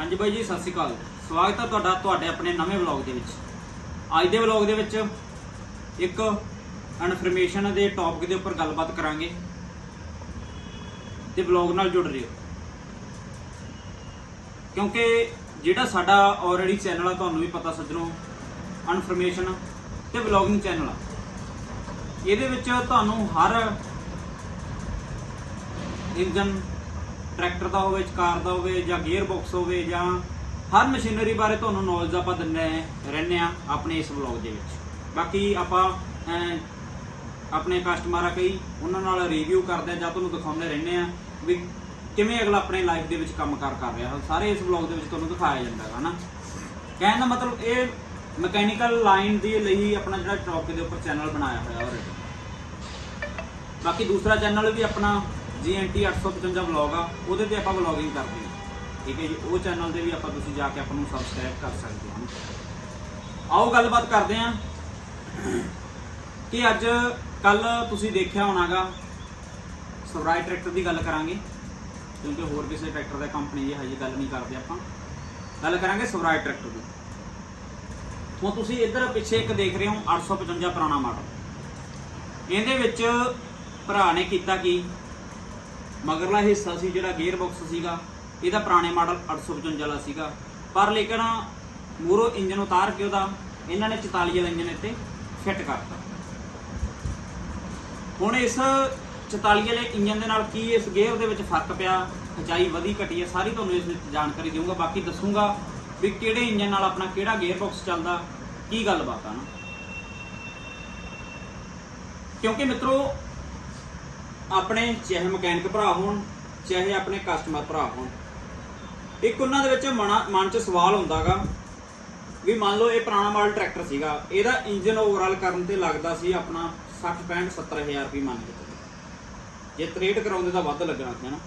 ਹਾਂਜੀ ਬਾਈ ਜੀ, ਸਤਿ ਸ਼੍ਰੀ ਅਕਾਲ। ਸਵਾਗਤ ਹੈ ਤੁਹਾਡਾ ਤੁਹਾਡੇ ਆਪਣੇ ਨਵੇਂ ਵਲੌਗ ਦੇ ਵਿੱਚ। ਅੱਜ ਦੇ ਵਲੌਗ ਦੇ ਵਿੱਚ ਇੱਕ ਇਨਫੋਰਮੇਸ਼ਨ ਦੇ ਟੌਪਿਕ ਦੇ ਉੱਪਰ ਗੱਲਬਾਤ ਕਰਾਂਗੇ ਤੇ ਵਲੌਗ ਨਾਲ ਜੁੜ ਰਹੋ ਕਿਉਂਕਿ ਜਿਹੜਾ ਸਾਡਾ ਆਲਰੇਡੀ ਚੈਨਲ ਆ, ਤੁਹਾਨੂੰ ਵੀ ਪਤਾ ਸੱਜਣੋ ਇਨਫੋਰਮੇਸ਼ਨ ਤੇ ਵਲੌਗਿੰਗ ਚੈਨਲ ਆ। ਇਹਦੇ ਵਿੱਚ ਤੁਹਾਨੂੰ ਹਰ ਇੰਜਨ ਟਰੈਕਟਰ ਦਾ ਹੋਵੇ, ਕਾਰ ਦਾ ਹੋਵੇ, ਜਾਂ ਗੀਅਰ ਬਾਕਸ ਹੋਵੇ, ਜਾਂ ਹਰ ਮਸ਼ੀਨਰੀ ਬਾਰੇ ਤੁਹਾਨੂੰ ਨੌਲੇਜ ਆਪਾਂ ਦਿੰਦੇ ਰਹਿੰਦੇ ਆ ਆਪਣੇ ਇਸ ਵਲੌਗ ਦੇ ਵਿੱਚ। ਬਾਕੀ ਆਪਾਂ ਆਪਣੇ ਕਸਟਮਰ ਆ ਕਈ, ਉਹਨਾਂ ਨਾਲ ਰਿਵਿਊ ਕਰਦੇ ਆ, ਜਾਂ ਤੁਹਾਨੂੰ ਦਿਖਾਉਂਦੇ ਰਹਿੰਦੇ ਆ ਵੀ ਕਿਵੇਂ ਅਗਲਾ ਆਪਣੇ ਲਾਈਫ ਦੇ ਵਿੱਚ ਕੰਮ ਕਾਰ ਕਰ ਰਿਹਾ। ਸਾਰੇ ਇਸ ਵਲੌਗ ਦੇ ਵਿੱਚ ਤੁਹਾਨੂੰ ਦਿਖਾਇਆ ਜਾਂਦਾ ਹੈ ਹਨਾ ਕਹਿਣ ਦਾ ਮਤਲਬ ਇਹ ਮਕੈਨੀਕਲ ਲਾਈਨ ਦੇ ਲਈ ਆਪਣਾ ਜਿਹੜਾ ਟੌਪਿਕ ਦੇ ਉੱਪਰ ਚੈਨਲ ਬਣਾਇਆ ਹੋਇਆ ਆਲਰੇਡੀ ਬਾਕੀ ਦੂਸਰਾ ਚੈਨਲ ਵੀ ਆਪਣਾ GNT 855 ਵਲੌਗ ਆ, ਉਹਦੇ ਤੇ ਆਪਾਂ ਵਲੌਗਿੰਗ ਕਰਦੇ ਹਾਂ। ਠੀਕ ਹੈ ਜੀ, ਉਹ ਚੈਨਲ ਤੇ ਵੀ ਆਪਾਂ ਤੁਸੀਂ ਜਾ ਕੇ ਆਪਾਂ ਨੂੰ ਸਬਸਕ੍ਰਾਈਬ ਕਰ ਸਕਦੇ ਹੋ। ਆਓ ਗੱਲਬਾਤ ਕਰਦੇ ਹਾਂ ਕਿ ਅੱਜ ਕੱਲ ਤੁਸੀਂ ਦੇਖਿਆ ਹੋਣਾਗਾ, ਸਵਰਾਜ ਟਰੈਕਟਰ ਦੀ ਗੱਲ ਕਰਾਂਗੇ, ਕਿਉਂਕਿ ਹੋਰ ਕਿਸੇ ਟਰੈਕਟਰ ਦਾ ਕੰਪਨੀ ਦੀ ਹਜੇ ਗੱਲ ਨਹੀਂ ਕਰਦੇ ਆਪਾਂ। ਗੱਲ ਕਰਾਂਗੇ ਸਵਰਾਜ ਟਰੈਕਟਰ ਦੀ। ਹੁਣ ਤੁਸੀਂ ਇੱਧਰ ਪਿੱਛੇ ਇੱਕ ਦੇਖ ਰਹੇ ਹੋ 855 ਪੁਰਾਣਾ ਮਾਡਲ ਇਹਦੇ ਵਿੱਚ ਭਰਾ ਨੇ ਕੀਤਾ ਕੀ? ਮਗਰਲਾ ਹਿੱਸਾ ਸੀ ਜਿਹੜਾ ਗੇਅਰ ਬਾਕਸ ਸੀਗਾ, ਇਹਦਾ ਪੁਰਾਣੇ ਮਾਡਲ 855 ਵਾਲਾ ਸੀਗਾ। ਪਰ ਲੇਕਿਨ ਮੂਰੋ ਇੰਜਨ ਉਤਾਰ ਕੇ ਉਹਦਾ, ਇਹਨਾਂ ਨੇ 44 ਵਾਲਾ ਇੰਜਨ ਇੱਥੇ ਫਿੱਟ ਕਰਤਾ। ਹੁਣ ਇਸ 44 ਵਾਲੇ ਇੰਜਨ ਦੇ ਨਾਲ ਕੀ ਇਸ ਗੇਅਰ ਦੇ ਵਿੱਚ ਫ਼ਰਕ ਪਿਆ? ਖਚਾਈ ਵਧੀ ਘਟੀ ਹੈ, ਸਾਰੀ ਤੁਹਾਨੂੰ ਇਸ ਵਿੱਚ ਜਾਣਕਾਰੀ ਦੇਵਾਂਗਾ ਬਾਕੀ ਦੱਸੂਗਾ ਵੀ ਕਿਹੜੇ ਇੰਜਨ ਨਾਲ ਆਪਣਾ ਕਿਹੜਾ ਗੇਅਰ ਬਾਕਸ ਚੱਲਦਾ, ਕੀ ਗੱਲਬਾਤ ਆ ਨਾ। ਕਿਉਂਕਿ ਮਿੱਤਰੋ ਆਪਣੇ ਚਾਹੇ ਮਕੈਨਿਕ ਭਰਾ ਹੋਣ, ਚਾਹੇ ਆਪਣੇ ਕਸਟਮਰ ਭਰਾ ਹੋਣ। ਇੱਕ ਉਹਨਾਂ ਦੇ ਵਿੱਚ ਮਨਾ- ਮਨ 'ਚ ਸਵਾਲ ਹੁੰਦਾਗਾ ਵੀ ਮੰਨ ਲਓ ਇਹ ਪੁਰਾਣਾ ਮਾਡਲ ਟਰੈਕਟਰ ਸੀਗਾ, ਇਹਦਾ ਇੰਜਨ ਓਵਰਆਲ ਕਰਨ ਤੇ ਲੱਗਦਾ ਸੀ ਆਪਣਾ 60 65 70000 ਰੁਪਏ ਮੰਨ ਕੇ ਜੇ ਟ੍ਰੇਡ ਕਰਾਉਂਦੇ ਤਾਂ ਵੱਧ ਲੱਗਣਾ ਸੀ, ਹਨਾ?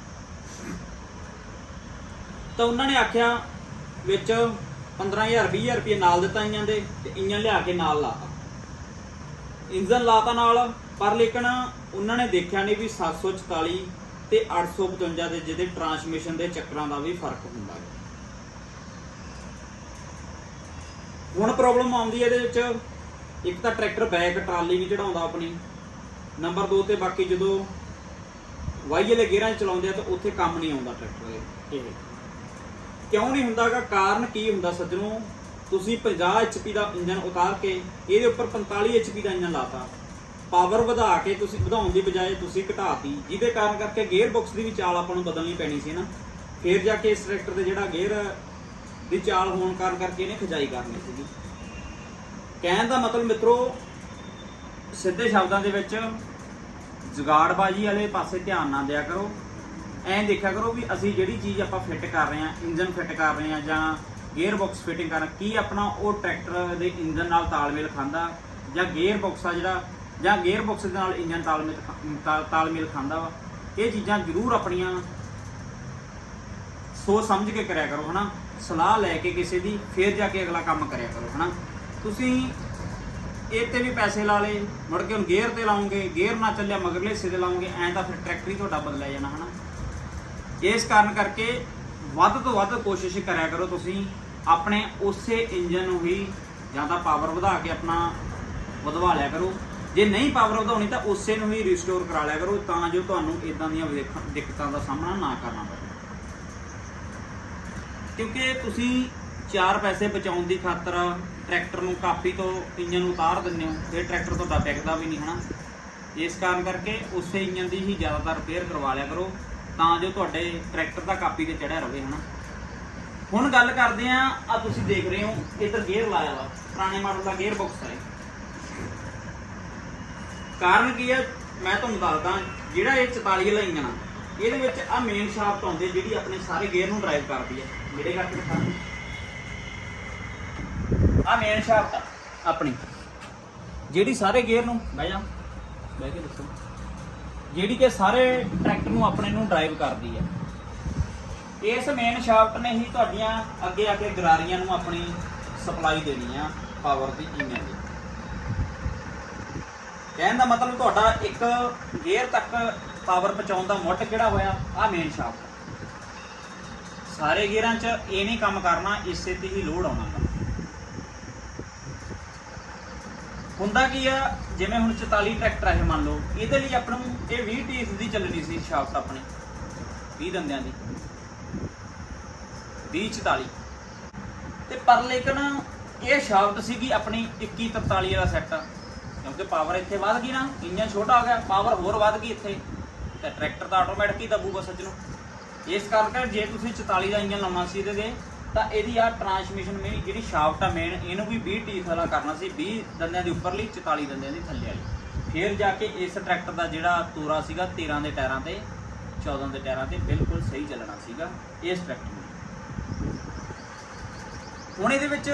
ਤਾਂ ਉਹਨਾਂ ਨੇ ਆਖਿਆ ਵਿੱਚ 15000 20000 ਰੁਪਏ ਨਾਲ ਦਿੱਤਾ ਇੰਜਨ ਦੇ ਤੇ ਇੰਜਨ ਲਿਆ ਕੇ ਨਾਲ ਲਾਤਾ। ਇੰਜਨ ਲਾਤਾ ਨਾਲ ਪਰ ਲੇਕਿਨ ਉਹਨਾਂ ਨੇ ਦੇਖਿਆ ਨਹੀਂ ਵੀ 744 ਤੇ 855 ਦੇ ਜਿਹਦੇ ਟਰਾਂਸਮਿਸ਼ਨ ਦੇ ਚੱਕਰਾਂ ਦਾ ਵੀ ਫ਼ਰਕ ਹੁੰਦਾ ਹੈ। ਹੁਣ ਪ੍ਰੋਬਲਮ ਆਉਂਦੀ ਹੈ ਇਹਦੇ ਵਿੱਚ ਇੱਕ ਤਾਂ ਟਰੈਕਟਰ ਬੈਕ ਟਰਾਲੀ ਨਹੀਂ ਚੜਾਉਂਦਾ ਆਪਣੀ ਨੰਬਰ 2 ਤੇ ਬਾਕੀ ਜਦੋਂ ਵਾਈ ਵਾਲੇ ਗੇਅਰਾਂ 'ਚ ਚਲਾਉਂਦੇ ਆ ਤਾਂ ਉੱਥੇ ਕੰਮ ਨਹੀਂ ਆਉਂਦਾ ਟਰੈਕਟਰ ਦੇ। ਇਹ। ਕਿਉਂ ਨਹੀਂ ਹੁੰਦਾਗਾ ਕਾਰਨ ਕੀ ਹੁੰਦਾ ਸੱਜਣੋ? ਤੁਸੀਂ 50 HP ਦਾ ਇੰਜਨ ਉਤਾਰ ਕੇ ਇਹਦੇ ਉੱਪਰ 45 HP ਦਾ ਇੰਜਨ ਲਾਤਾ। ਪਾਵਰ ਵਧਾ ਕੇ ਤੁਸੀਂ ਵਧਾਉਣ ਦੀ ਬਜਾਏ ਤੁਸੀਂ ਘਟਾਤੀ, ਜਿਹਦੇ ਕਾਰਨ ਕਰਕੇ ਗੇਅਰ ਬਾਕਸ ਦੀ ਵੀ ਚਾਲ ਆਪਾਂ ਨੂੰ ਬਦਲਣੀ ਪੈਣੀ ਸੀ ਨਾ। ਫੇਰ ਜਾ ਕੇ ਇਸ ਟਰੈਕਟਰ ਦੇ ਜਿਹੜਾ ਗੇਅਰ ਦੀ ਚਾਲ ਹੋਣ ਕਾਰਨ ਕਰਕੇ ਇਹਨੇ ਖਜਾਈ ਕਰਨੀ ਸੀਗੀ। ਕਹਿਣ ਦਾ ਮਤਲਬ ਮਿੱਤਰੋ, ਸਿੱਧੇ ਸ਼ਬਦਾਂ ਦੇ ਵਿੱਚ ਜੁਗਾੜਬਾਜੀ ਵਾਲੇ ਪਾਸੇ ਧਿਆਨ ਨਾ ਦਿਆ ਕਰੋ। ਐਂ ਦੇਖਿਆ ਕਰੋ ਵੀ ਅਸੀਂ ਜਿਹੜੀ ਚੀਜ਼ ਆਪਾਂ ਫਿੱਟ ਕਰ ਰਹੇ ਹਾਂ ਇੰਜਨ ਫਿੱਟ ਕਰ ਰਹੇ ਹਾਂ ਜਾਂ ਗੇਅਰ ਬਾਕਸ ਫਿਟਿੰਗ ਕਰ ਕੀ ਆਪਣਾ ਉਹ ਟਰੈਕਟਰ ਦੇ ਇੰਜਨ ਨਾਲ ਤਾਲਮੇਲ ਖਾਂਦਾ ਜਾਂ ਗੇਅਰ ਬਾਕਸ ਆ ਜਿਹੜਾ ਜਾਂ ਗੇਅਰ ਬਾਕਸ ਦੇ ਨਾਲ ਇੰਜਨ ਤਾਲਮੇਲ ਖਾ- ਤਾ- ਤਾਲਮੇਲ ਖਾਂਦਾ ਵਾ। ਇਹ ਚੀਜ਼ਾਂ ਜ਼ਰੂਰ ਆਪਣੀਆਂ ਸੋਚ ਸਮਝ ਕੇ ਕਰਿਆ ਕਰੋ, ਹਨਾ? ਸਲਾਹ ਲੈ ਕੇ ਕਿਸੇ ਦੀ, ਫਿਰ ਜਾ ਕੇ ਅਗਲਾ ਕੰਮ ਕਰਿਆ ਕਰੋ, ਹਨਾ? ਤੁਸੀਂ ਇਹ ਤੇ ਵੀ ਪੈਸੇ ਲਾ ਲੇ ਮੁੜ ਕੇ ਹੁਣ ਗੇਅਰ ਤੇ ਲਾਉਂਗੇ ਗੇਅਰ ਨਾ ਚੱਲਿਆ ਮਗਰਲੇ ਹਿੱਸੇ ਤੇ ਲਾਉਂਗੇ ਐਂ ਤਾਂ ਫਿਰ ਟਰੈਕਟਰ ਹੀ ਤੁਹਾਡਾ ਬਦਲਿਆ ਜਾਣਾ, ਹਨਾ? ਇਸ ਕਾਰਨ ਕਰਕੇ ਵੱਧ ਤੋਂ ਵੱਧ ਕੋਸ਼ਿਸ਼ ਕਰਿਆ ਕਰੋ ਤੁਸੀਂ ਆਪਣੇ ਉਸੇ ਇੰਜਨ ਨੂੰ ਹੀ ਜਾਂ ਤਾਂ ਪਾਵਰ ਵਧਾ ਕੇ ਆਪਣਾ ਵਧਵਾ ਲਿਆ ਕਰੋ। ਜੇ ਨਹੀਂ ਪਾਵਰ ਵਧਾਉਣੀ ਤਾਂ ਉਸੇ ਨੂੰ ਹੀ ਰੀਸਟੋਰ ਕਰਾ ਲਿਆ ਕਰੋ, ਤਾਂ ਜੋ ਤੁਹਾਨੂੰ ਇਦਾਂ ਦੀਆਂ ਦਿੱਕਤਾਂ ਦਾ ਸਾਹਮਣਾ ਨਾ ਕਰਨਾ ਪਵੇ। ਕਿਉਂਕਿ ਤੁਸੀਂ ਚਾਰ ਪੈਸੇ ਬਚਾਉਣ ਦੀ ਖਾਤਰ ਟਰੈਕਟਰ ਨੂੰ ਕਾਪੀ ਤੋਂ ਇੰਜਨ ਉਤਾਰ ਦਿੰਦੇ ਹੋ, ਫਿਰ ਟਰੈਕਟਰ ਤੁਹਾਡਾ ਵਿਕਦਾ ਵੀ ਨਹੀਂ, ਹਨਾ? ਇਸ ਕਾਰਨ ਕਰਕੇ ਉਸੇ ਇੰਜਨ ਦੀ ਹੀ ਜ਼ਿਆਦਾਤਰ ਰਿਪੇਅਰ ਕਰਵਾ ਲਿਆ ਕਰੋ, ਤਾਂ ਜੋ ਤੁਹਾਡੇ ਟਰੈਕਟਰ ਦਾ ਕਾਪੀ ਤੇ ਚੜਿਆ ਰਹੇ, ਹਨਾ? ਹੁਣ ਗੱਲ ਕਰਦੇ ਆ ਆ ਤੁਸੀਂ ਦੇਖ ਰਹੇ ਹੋ, ਇੱਧਰ ਗੇਅਰ ਲਾਇਆ ਵਾ, ਪੁਰਾਣੇ ਮਾਡਲ ਦਾ ਗੇਅਰ ਬਾਕਸ ਹੈ ਕਾਰਨ ਕੀ ਹੈ ਮੈਂ ਤੁਹਾਨੂੰ ਦੱਸਦਾ, ਜਿਹੜਾ ਇਹ 44 ਲਾਈਆਂ ਇੰਜਨ ਇਹਦੇ ਵਿੱਚ ਆ ਮੇਨ ਸ਼ਾਫਟ ਆਉਂਦੀ ਹੈ ਜਿਹੜੀ ਆਪਣੇ ਸਾਰੇ ਗੇਅਰ ਨੂੰ ਡਰਾਈਵ ਕਰਦੀ ਹੈ ਮੇਰੇ ਕਰਕੇ ਦਿਖਾ ਆ ਮੇਨ ਸ਼ਾਫਟ ਆਪਣੀ। ਜਿਹੜੀ ਸਾਰੇ ਗੇਅਰ ਨੂੰ, ਬਹਿ ਜਾ, ਬਹਿ ਕੇ ਦੱਸੋ। ਜਿਹੜੀ ਕਿ ਸਾਰੇ ਟਰੈਕਟਰ ਨੂੰ ਆਪਣੇ ਨੂੰ ਡਰਾਈਵ ਕਰਦੀ ਹੈ ਇਸ ਮੇਨ ਸ਼ਾਫਟ ਨੇ ਹੀ ਤੁਹਾਡੀਆਂ ਅੱਗੇ ਅੱਗੇ ਗਰਾਰੀਆਂ ਨੂੰ ਆਪਣੀ ਸਪਲਾਈ ਦੇਣੀ ਆ ਪਾਵਰ ਦੀ ਇੰਜਨ ਦੀ। ਕਹਿਣ ਦਾ ਮਤਲਬ ਤੁਹਾਡਾ ਇੱਕ ਗੇਅਰ ਤੱਕ ਪਾਵਰ ਪਹੁੰਚਾਉਣ ਦਾ ਮੁੱਢ ਕਿਹੜਾ ਹੋਇਆ? ਆ ਮੇਨ ਸ਼ਾਫਟ ਸਾਰੇ ਗੇਅਰਾਂ 'ਚ ਇਹ ਨਹੀਂ ਕੰਮ ਕਰਨਾ, ਇਸੇ ਤੇ ਹੀ ਲੋਡ ਆਉਣਾ। ਹੁੰਦਾ ਕੀ ਆ, ਜਿਵੇਂ ਹੁਣ 44 ਟਰੈਕਟਰ ਹੈ ਮੰਨ ਲਓ, ਇਹਦੇ ਲਈ ਆਪਾਂ ਨੂੰ ਇਹ 20 ਟੀਸ ਦੀ ਚੱਲਣੀ ਸੀ ਸ਼ਾਫਟ ਆਪਣੀ 20 ਦੰਦਿਆਂ ਦੀ। 20 44 ਤੇ ਪਰ ਲੇਕਿਨ ਇਹ ਸ਼ਾਫਟ ਸੀਗੀ ਆਪਣੀ 21 43 ਵਾਲਾ ਸੈੱਟ ਕਿਉਂਕਿ ਪਾਵਰ ਇੱਥੇ ਵੱਧ ਗਈ ਨਾ ਇੰਜਨ ਛੋਟਾ ਹੋ ਗਿਆ ਪਾਵਰ ਹੋਰ ਵੱਧ ਗਈ ਇੱਥੇ। ਤੇ ਟਰੈਕਟਰ ਤਾਂ ਆਟੋਮੈਟਿਕ ਹੀ ਦਬੂਗਾ ਸੱਜ ਨੂੰ। ਇਸ ਕਰਕੇ ਜੇ ਤੁਸੀਂ 44 ਦਾ ਇੰਜਨ ਲਾਉਣਾ ਸੀ ਇਹਦੇ ਤੇ, ਤਾਂ ਇਹਦੀ ਆ ਟਰਾਂਸਮਿਸ਼ਨ ਮੇਨ ਜਿਹੜੀ ਸ਼ਾਫਟ ਆ ਮੇਨ ਇਹਨੂੰ ਵੀ 20 ਟੀਥ ਵਾਲਾ ਕਰਨਾ ਸੀ 20 ਦੰਦਿਆਂ ਦੀ ਉੱਪਰਲੀ 44 ਦੰਦਿਆਂ ਦੀ ਥੱਲੇ ਵਾਲੀ ਫਿਰ ਜਾ ਕੇ ਇਸ ਟਰੈਕਟਰ ਦਾ ਜਿਹੜਾ ਤੋਰਾ ਸੀਗਾ 13 ਦੇ ਟਾਇਰਾਂ ਤੇ 14 ਦੇ ਟਾਇਰਾਂ ਤੇ ਬਿਲਕੁਲ ਸਹੀ ਚੱਲਣਾ ਸੀਗਾ ਇਸ ਟਰੈਕਟਰ ਨੂੰ। ਹੁਣ ਇਹਦੇ ਵਿੱਚ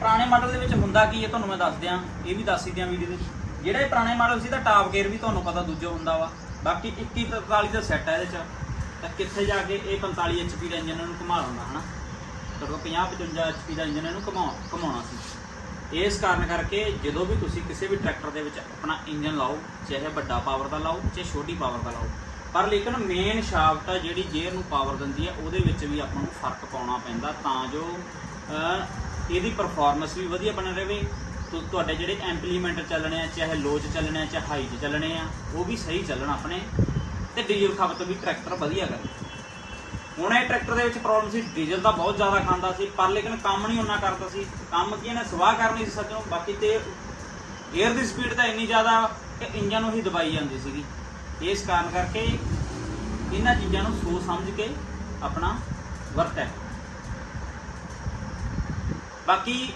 ਪੁਰਾਣੇ ਮਾਡਲ ਦੇ ਵਿੱਚ ਹੁੰਦਾ ਕੀ ਹੈ ਤੁਹਾਨੂੰ ਮੈਂ ਦੱਸ ਦਿਆਂ, ਇਹ ਵੀ ਦੱਸ ਹੀ ਦਿਆਂ ਵੀਡੀਓ ਦੇ ਵਿੱਚ। ਜਿਹੜਾ ਇਹ ਪੁਰਾਣੇ ਮਾਡਲ ਸੀ ਤਾਂ ਟਾਪ ਗੇਅਰ ਵੀ ਤੁਹਾਨੂੰ ਪਤਾ ਦੂਜਾ ਹੁੰਦਾ ਵਾ। ਬਾਕੀ 21 43 ਦਾ ਸੈੱਟ ਹੈ ਇਹਦੇ ਚ। ਤਾਂ ਕਿੱਥੇ ਜਾ ਕੇ ਇਹ 45 ਐਚਪੀ ਦਾ ਇੰਜਨ ਨੂੰ ਘੁਮਾ ਦਿੰਦਾ, ਹਨਾ? ਤਾਂ 50 55 ਐਚਪੀ ਦਾ ਇੰਜਨ ਇਹਨੂੰ ਘੁਮਾ, ਘੁਮਾਉਣਾ ਸੀ। ਇਸ ਕਾਰਨ ਕਰਕੇ ਜਦੋਂ ਵੀ ਤੁਸੀਂ ਕਿਸੇ ਵੀ ਟਰੈਕਟਰ ਦੇ ਵਿੱਚ ਆਪਣਾ ਇੰਜਨ ਲਾਓ, ਚਾਹੇ ਵੱਡਾ ਪਾਵਰ ਦਾ ਲਾਓ, ਚਾਹੇ ਛੋਟੀ ਪਾਵਰ ਦਾ ਲਾਓ, ਪਰ ਲੇਕਿਨ ਮੇਨ ਸ਼ਾਫਟ ਆ ਜਿਹੜੀ ਗੇਅਰ ਨੂੰ ਪਾਵਰ ਦਿੰਦੀ ਹੈ ਉਹਦੇ ਵਿੱਚ ਵੀ ਆਪਾਂ ਨੂੰ ਫ਼ਰਕ ਪਾਉਣਾ ਪੈਂਦਾ ਤਾਂ ਜੋ ਇਹਦੀ ਪਰਫਾਰਮੈਂਸ ਵੀ ਵਧੀਆ ਬਣ ਰਹੇ ਤੁਹਾਡੇ ਜਿਹੜੇ ਇੰਪਲੀਮੈਂਟ ਚੱਲਣੇ ਆ, ਚਾਹੇ ਲੋ 'ਚ ਚੱਲਣੇ ਆ, ਚਾਹੇ ਹਾਈ 'ਚ ਚੱਲਣੇ ਆ, ਉਹ ਵੀ ਸਹੀ ਚੱਲਣ ਆਪਣੇ। ਤੇ ਡੀਜ਼ਲ ਖਪਤ ਵੀ ਟਰੈਕਟਰ ਵਧੀਆ ਕਰੇ। ਹੁਣ ਇਹ ਟਰੈਕਟਰ ਦੇ ਵਿੱਚ ਪ੍ਰੋਬਲਮ ਸੀ ਡੀਜ਼ਲ ਦਾ ਬਹੁਤ ਜ਼ਿਆਦਾ ਖਾਂਦਾ ਸੀ, ਪਰ ਲੇਕਿਨ ਕੰਮ ਨਹੀਂ ਉਹਨਾਂ ਕਰਦਾ ਸੀ। ਕੰਮ ਕੀ ਇਹਨੇ ਸਵਾਹ ਕਰਨੀ ਸੀ ਸੱਜਣੋ, ਬਾਕੀ ਤੇ 에ਅਰ ਦੀ ਸਪੀਡ ਤਾਂ ਇੰਨੀ ਜ਼ਿਆਦਾ ਕਿ ਇੰਜਨ ਨੂੰ ਹੀ ਦਬਾਈ ਜਾਂਦੀ ਸੀਗੀ। ਇਸ ਕਾਰਨ ਕਰਕੇ ਇਹਨਾਂ ਚੀਜ਼ਾਂ ਨੂੰ ਸੋਚ ਸਮਝ ਕੇ ਆਪਣਾ ਵਰਤਿਆ। ਬਾਕੀ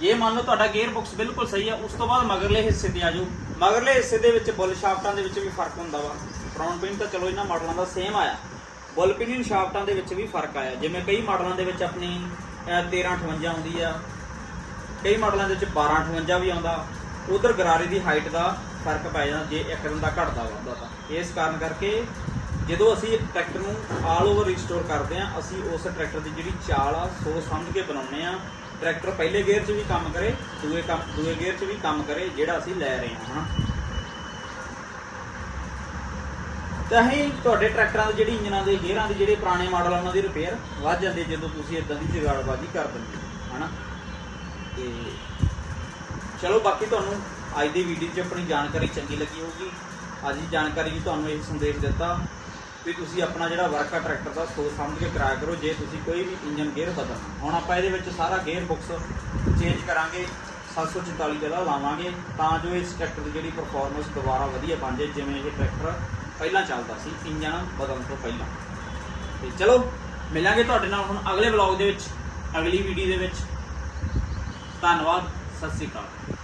ਜੇ ਮੰਨ ਲਓ ਤੁਹਾਡਾ ਗੇਅਰ ਬਾਕਸ ਬਿਲਕੁਲ ਸਹੀ ਆ ਉਸ ਤੋਂ ਬਾਅਦ ਮਗਰਲੇ ਹਿੱਸੇ ਤੇ ਆ ਜਾਓ। ਮਗਰਲੇ ਹਿੱਸੇ ਦੇ ਵਿੱਚ ਬੁੱਲ ਸ਼ਾਫਟਾਂ ਦੇ ਵਿੱਚ ਵੀ ਫ਼ਰਕ ਹੁੰਦਾ ਵਾ। ਫਰੰਟ ਪਿਨ ਤਾਂ ਚਲੋ ਇਹਨਾਂ ਮਾਡਲਾਂ ਦਾ ਸੇਮ ਆਇਆ। ਬੁੱਲ ਪਿਨ ਸ਼ਾਫਟਾਂ ਦੇ ਵਿੱਚ ਵੀ ਫ਼ਰਕ ਆਇਆ। ਜਿਵੇਂ ਕਈ ਮਾਡਲਾਂ ਦੇ ਵਿੱਚ ਆਪਣੀ ਅਹ, 1358 ਆਉਂਦੀ ਆ। ਕਈ ਮਾਡਲਾਂ ਦੇ ਵਿੱਚ 1258 ਵੀ ਆਉਂਦਾ। ਉਧਰ ਗਰਾਰੇ ਦੀ ਹਾਈਟ ਦਾ ਫ਼ਰਕ ਪੈ ਜਾਂਦਾ ਜੇ ਇੱਕ ਦਿਨ ਦਾ ਘਟਦਾ ਵੱਧਦਾ ਤਾਂ। ਇਸ ਕਾਰਨ ਕਰਕੇ ਜਦੋਂ ਅਸੀਂ ਟਰੈਕਟਰ ਨੂੰ ਆਲ ਓਵਰ ਰੀਸਟੋਰ ਕਰਦੇ ਆ ਅਸੀਂ ਉਸ ਟਰੈਕਟਰ ਦੀ ਜਿਹੜੀ ਚਾਲ ਆ ਸੋਚ ਸਮਝ ਕੇ ਬਣਾਉਂਦੇ ਆ। ਟਰੈਕਟਰ ਪਹਿਲੇ ਗੇਅਰ 'ਚ ਵੀ ਕੰਮ ਕਰੇ, ਦੂਏ ਕੰਮ, ਦੂਏ ਗੇਅਰ 'ਚ ਵੀ ਕੰਮ ਕਰੇ, ਜਿਹੜਾ ਅਸੀਂ ਲੈ ਰਹੇ ਹਾਂ, ਹਨਾ? ਤਾਂ ਅਸੀਂ ਤੁਹਾਡੇ ਟਰੈਕਟਰਾਂ ਦੇ ਜਿਹੜੀ ਇੰਜਨਾਂ ਦੇ, ਗੇਅਰਾਂ ਦੇ ਜਿਹੜੇ ਪੁਰਾਣੇ ਮਾਡਲ ਆ, ਉਹਨਾਂ ਦੀ ਰਿਪੇਅਰ ਵੱਧ ਜਾਂਦੀ ਹੈ ਜਦੋਂ ਤੁਸੀਂ ਇਦਾਂ ਦੀ ਜੁਗਾੜਬਾਜ਼ੀ ਕਰ ਦਿੰਦੇ ਹੋ, ਹਨਾ? ਤੇ ਚਲੋ ਬਾਕੀ ਤੁਹਾਨੂੰ ਅੱਜ ਦੀ ਵੀਡੀਓ 'ਚ ਆਪਣੀ ਜਾਣਕਾਰੀ ਚੰਗੀ ਲੱਗੀ ਹੋਊਗੀ। ਅੱਜ ਦੀ ਜਾਣਕਾਰੀ 'ਚ ਤੁਹਾਨੂੰ ਇਹ ਸੰਦੇਸ਼ ਦਿੱਤਾ। ਵੀ ਤੁਸੀਂ ਆਪਣਾ ਜਿਹੜਾ ਵਰਕ ਆ ਟਰੈਕਟਰ ਦਾ, ਸੋਚ ਸਮਝ ਕੇ ਕਰਾਇਆ ਕਰੋ, ਜੇ ਤੁਸੀਂ ਕੋਈ ਵੀ ਇੰਜਨ ਗੇਅਰ ਬਦਲਣਾ। ਹੁਣ ਆਪਾਂ ਇਹਦੇ ਵਿੱਚ ਸਾਰਾ ਗੇਅਰ ਬਾਕਸ ਚੇਂਜ ਕਰਾਂਗੇ 744 ਦਾ ਲਾਵਾਂਗੇ, ਤਾਂ ਜੋ ਇਸ ਟਰੈਕਟਰ ਦੀ ਜਿਹੜੀ ਪਰਫਾਰਮੈਂਸ ਦੁਬਾਰਾ ਵਧੀਆ ਬਣ ਜਾਏ, ਜਿਵੇਂ ਇਹ ਟਰੈਕਟਰ ਪਹਿਲਾਂ ਚੱਲਦਾ ਸੀ ਇੰਜਨ ਬਦਲਣ ਤੋਂ ਪਹਿਲਾਂ। ਤੇ ਚਲੋ, ਮਿਲਾਂਗੇ ਤੁਹਾਡੇ ਨਾਲ ਹੁਣ ਅਗਲੇ ਵਲੌਗ ਦੇ ਵਿੱਚ, ਅਗਲੀ ਵੀਡੀਓ ਦੇ ਵਿੱਚ। ਧੰਨਵਾਦ, ਸਤਿ ਸ੍ਰੀ ਅਕਾਲ।